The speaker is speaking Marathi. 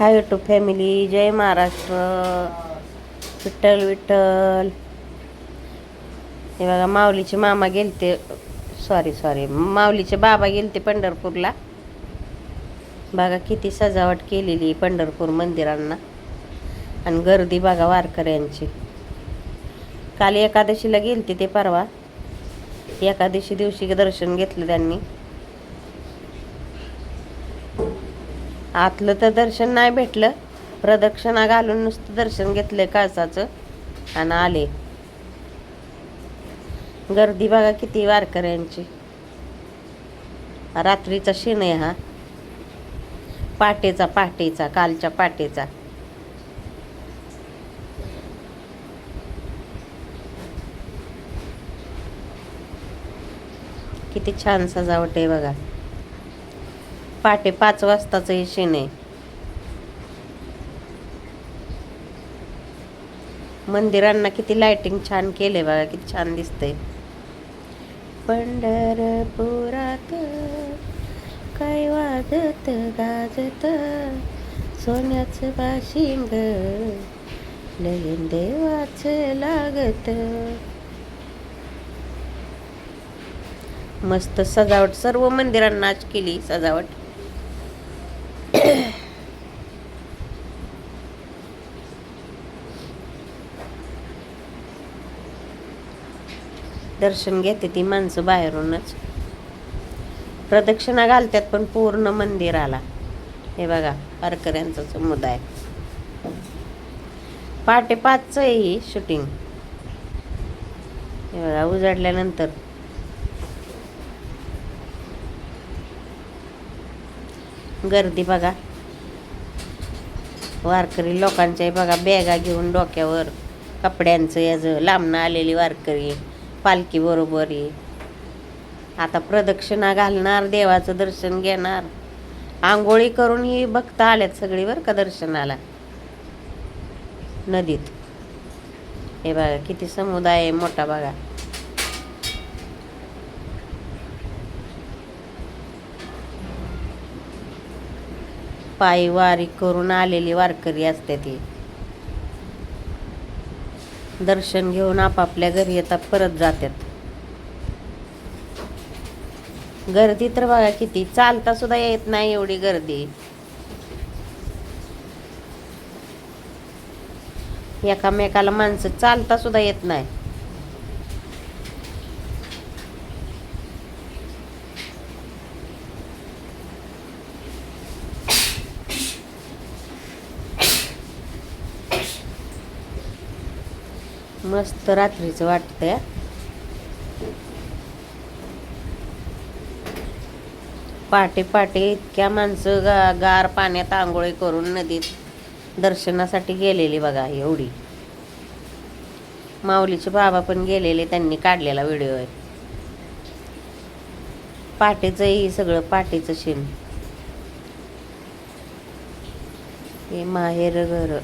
हाय यूट्यूब फॅमिली जय महाराष्ट्र विठ्ठल विठ्ठल. हे बघा माऊलीचे मामा गेलते. सॉरी सॉरी माऊलीचे बाबा गेलते पंढरपूरला. बघा किती सजावट केलेली पंढरपूर मंदिरांना. आणि गर्दी बघा वारकऱ्यांची काल एकादशीला गेलते ते परवा. एकादशी दिवशी दर्शन घेतलं त्यांनी. आतलं तर दर्शन नाही भेटलं. प्रदक्षिणा घालून नुसतं दर्शन घेतलं काळसाचं. आणि आले. गर्दी बघा किती वारकऱ्यांची रात्रीचा शिन आहे हा. पाटेचा पाटेचा कालच्या पाटेचा. किती छान सजावट आहे बघा. पहाटे पाच वाजताचं हे शेण आहे. मंदिरांना किती लाइटिंग छान केले बघा किती छान दिसतंय. पंढरपुरात काय वाजत गाजत सोन्याचं बाशिंग लगीन देवाच लागत. मस्त सजावट सर्व मंदिरांना आज केली सजावट. दर्शन घेते ती माणसं बाहेरूनच. प्रदक्षिणा घालतात पण पूर्ण मंदिराला. हे बघा वारकऱ्यांचा समुदाय. पहाटे पाचचं आहे ही शूटिंग हे बघा उजाडल्यानंतर. गर्दी बघा. वारकरी लोकांच्या बघा बॅगा घेऊन डोक्यावर कपड्यांचं याचं लांबणं आलेली वारकरी. पालखीबरोबर ये आहे. आता प्रदक्षिणा घालणार देवाचं दर्शन घेणार. आंघोळी करून ही भक्त आल्यात सगळी बरं का दर्शनाला. नदीत. हे बघा किती समुदाय आहे मोठा बघा. पायी वारी करून आलेली वारकरी असते ती दर्शन घेऊन आपापल्या घरी येतात परत जातात. गर्दी तर बघा किती चालता सुद्धा येत नाही एवढी गर्दी. एकामेकाला माणसं चालता सुद्धा येत नाही. मस्त रात्रीचं वाटतंय. पहाटे पहाटे इतक्या माणसं गा गार पाण्यात आंघोळी करून नदीत दर्शनासाठी गेलेली बघा एवढी. माऊलीचे बाबा पण गेलेले त्यांनी काढलेला व्हिडिओ आहे. पाटेचंही सगळं पाटेचं शेण हे माहेर घर.